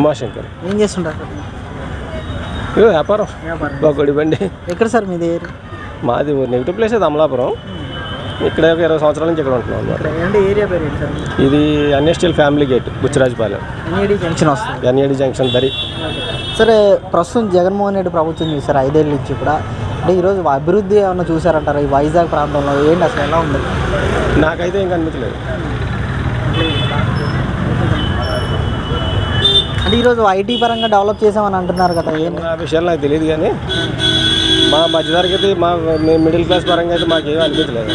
ఉమాశంకర్. ఏం చేస్తుంటారు? ఇదో వ్యాపారం. వ్యాపారం. బొగ్గడి బండి. ఎక్కడ సార్ మీది ఏరియా మాది నెగిటివ్ ప్లేస్ అది అమలాపురం. ఇక్కడ ఒక ఇరవై సంవత్సరాల నుంచి ఇక్కడ ఉంటున్నాం అన్నమాట. ఇక్కడ అంటే ఏరియా పేరు ఏంటి సార్? ఇది NSTL family gate Buchirajupalem. NAD junction వస్తుంది. ఎన్ఏడి జంక్షన్ దరి. సరే ప్రస్తుతం జగన్మోహన్ రెడ్డి ప్రభుత్వం చూసారు ఐదేళ్ళ నుంచి కూడా. అంటే ఈరోజు అభివృద్ధి ఏమన్నా చూసారంటారా ఈ వైజాగ్ ప్రాంతంలో? ఏంటి అసలు ఎలా ఉంది? నాకైతే ఏం కనిపించలేదు. అంటే ఈరోజు ఐటీ పరంగా డెవలప్ చేసామని అంటున్నారు కదా ఏం? ఆ విషయాలు నాకు తెలియదు కానీ మా మధ్యతరగతి మా మీ- మిడిల్ క్లాస్ పరంగా అయితే మాకేం అనిపించలేదు.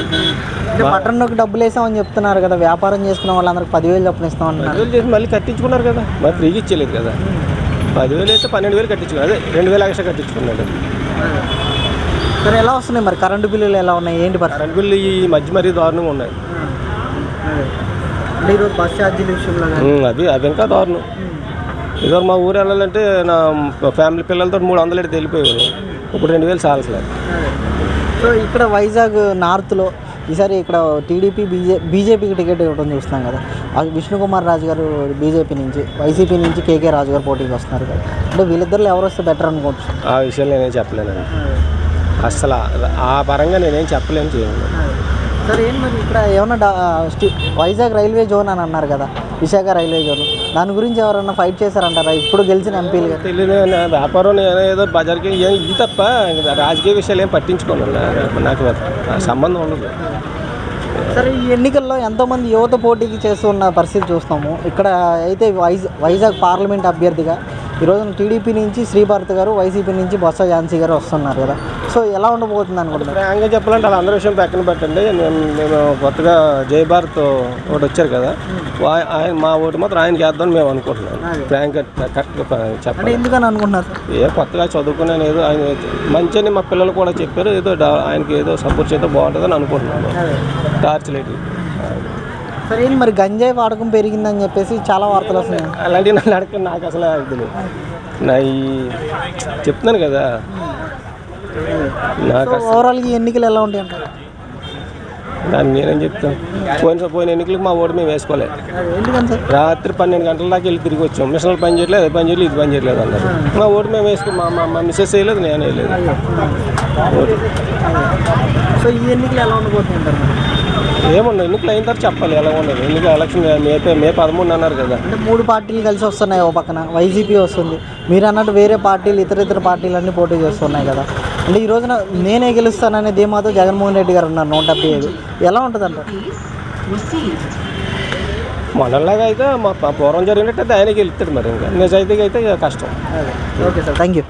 అంటే మటన్కి డబ్బులు వేసామని చెప్తున్నారు కదా వ్యాపారం చేసుకున్న వాళ్ళందరికి పదివేలు చొప్పున ఇస్తాం అంటున్నారు. పదివేలు చేసి మళ్ళీ కట్టించుకున్నారు కదా మరి ఫ్రీగా ఇచ్చేయలేదు కదా. పదివేలు అయితే పన్నెండు వేలు కట్టించుకున్నారు అదే రెండు వేలు ఎక్స్ట్రా కట్టించుకున్నాడు. సరే ఎలా వస్తున్నాయి మరి? కరెంటు బిల్లులు ఎలా ఉన్నాయి? ఏంటి పరిస్థితి? కరెంట్ బిల్లు ఈ మధ్య మరీ దారుణంగా ఉన్నాయి. ఈరోజు బస్ ఛార్జీల విషయంలో అది అది ఇంకా దారుణం. ఇదో మా ఊరు వెళ్ళాలంటే నా ఫ్యామిలీ పిల్లలతో మూడు వందలు ఎడితే వెళ్ళిపోయేవాడు ఇప్పుడు రెండు వేలు చాలసలేదు సో ఇక్కడ వైజాగ్ నార్త్లో ఈసారి ఇక్కడ టీడీపీ బీజే బీజేపీకి టికెట్ ఇవ్వడం చూస్తున్నాం కదా. విష్ణుకుమార్ రాజు గారు బీజేపీ నుంచి వైసీపీ నుంచి కేకే రాజు గారు పోటీకి వస్తున్నారు కదా. అంటే వీళ్ళిద్దరిలో ఎవరు వస్తే బెటర్ అనుకోవచ్చు ఆ విషయాలు నేనేం చెప్పలేనండి. అసలు ఆ- ఆ పరంగా నేనేం చెప్పలేను చేయను. సరే ఏం మరి ఇక్కడ ఏమన్నా వైజాగ్ రైల్వే జోన్ అని అన్నారు కదా విశాఖ రైల్వే జోన్. దాని గురించి ఎవరన్నా ఫైట్ చేశారంటారా? ఇప్పుడు గెలిచిన ఎంపీలు తెలియదు వ్యాపారం ఏదో బజార్కి ఏం ఇది తప్ప రాజకీయ విషయాలు ఏం పట్టించుకోను నాకు సంబంధం ఉండదు. సరే ఈ ఎన్నికల్లో ఎంతోమంది యువత పోటీకి చేస్తున్న పరిస్థితి చూస్తాము ఇక్కడ అయితే వైజ వైజాగ్ పార్లమెంట్ అభ్యర్థిగా ఈరోజు టీడీపీ నుంచి శ్రీభారత్ గారు వైసీపీ నుంచి బొత్స ఝాన్సీ గారు వస్తున్నారు కదా. సో ఎలా ఉండబోతుంది అనుకుంటున్నారు? ఫ్రాంక్గా చెప్పాలంటే వాళ్ళ అందరి విషయం పక్కన పెట్టండి. నేను కొత్తగా జై భారత్ ఒకటి వచ్చారు కదా. ఆయన మా ఓటు మాత్రం ఆయనకి వేద్దామని మేము అనుకుంటున్నాం. ఫ్రాంక్గా కరెక్ట్గా చెప్పండి ఎందుకని అనుకుంటున్నారు? ఏ కొత్తగా చదువుకున్నాను ఏదో ఆయన మంచిని మా పిల్లలు కూడా చెప్పారు ఏదో ఆయనకి ఏదో సపోర్ట్ చేస్తే బాగుంటుందని అనుకుంటున్నాను టార్చ్ లైట్. సరే మరి గంజాయి వాడకం పెరిగిందని చెప్పేసి చాలా వార్తలు వస్తున్నాయి. అలాంటివి నన్ను అడగ నాకు అసలు ఇది నా ఈ చెప్తున్నాను కదా. నాకు అసలు ఓవరాల్గా ఈ ఎన్నికలు ఎలా ఉంటాయి అంటారు? దాన్ని నేనేం చెప్తాను పోయిన పోయిన ఎన్నికలకు మా ఓటు మేము వేసుకోలేదు ఎందుకని సార్ రాత్రి పన్నెండు గంటల దాకా వెళ్ళి తిరిగి వచ్చాం. మిషన్లు పని చేయట్లేదు అది పని చేయలేదు ఇది పని చేయట్లేదు అన్నారు. మా ఓటు మేము వేసుకో మా మా- మా మిస్సెస్ వేయలేదు నేను వేయలేదు. ఓటు. సో ఈ ఎన్నికలు ఎలా ఉండబోతుంది అంటారు మరి? ఏముండదు ఎన్నికలు అయిన తర్వాత చెప్పాలి? ఎలా ఉండదు? ఎన్నిక ఎలక్షన్ మే మే పదమూడు అన్నారు కదా. అంటే మూడు పార్టీలు కలిసి వస్తున్నాయి ఓ పక్కన. వైసీపీ వస్తుంది. మీరు అన్నట్టు వేరే పార్టీలు ఇతర ఇతర పార్టీలు అన్నీ పోటీ చేస్తున్నాయి కదా. అంటే ఈ రోజున నేనే గెలుస్తాననే ధీమాతో జగన్మోహన్ రెడ్డి గారు ఉన్నారు నూట డెబ్బై ఐదు. ఎలా ఉంటుంది అంటారు మనలాగా అయితే మా పూర్వం జరిగినట్టు ఆయనకి వెళ్తాడు మరి ఇంకా. నిజాయితీగా అయితే కష్టం. Okay sir. Thank you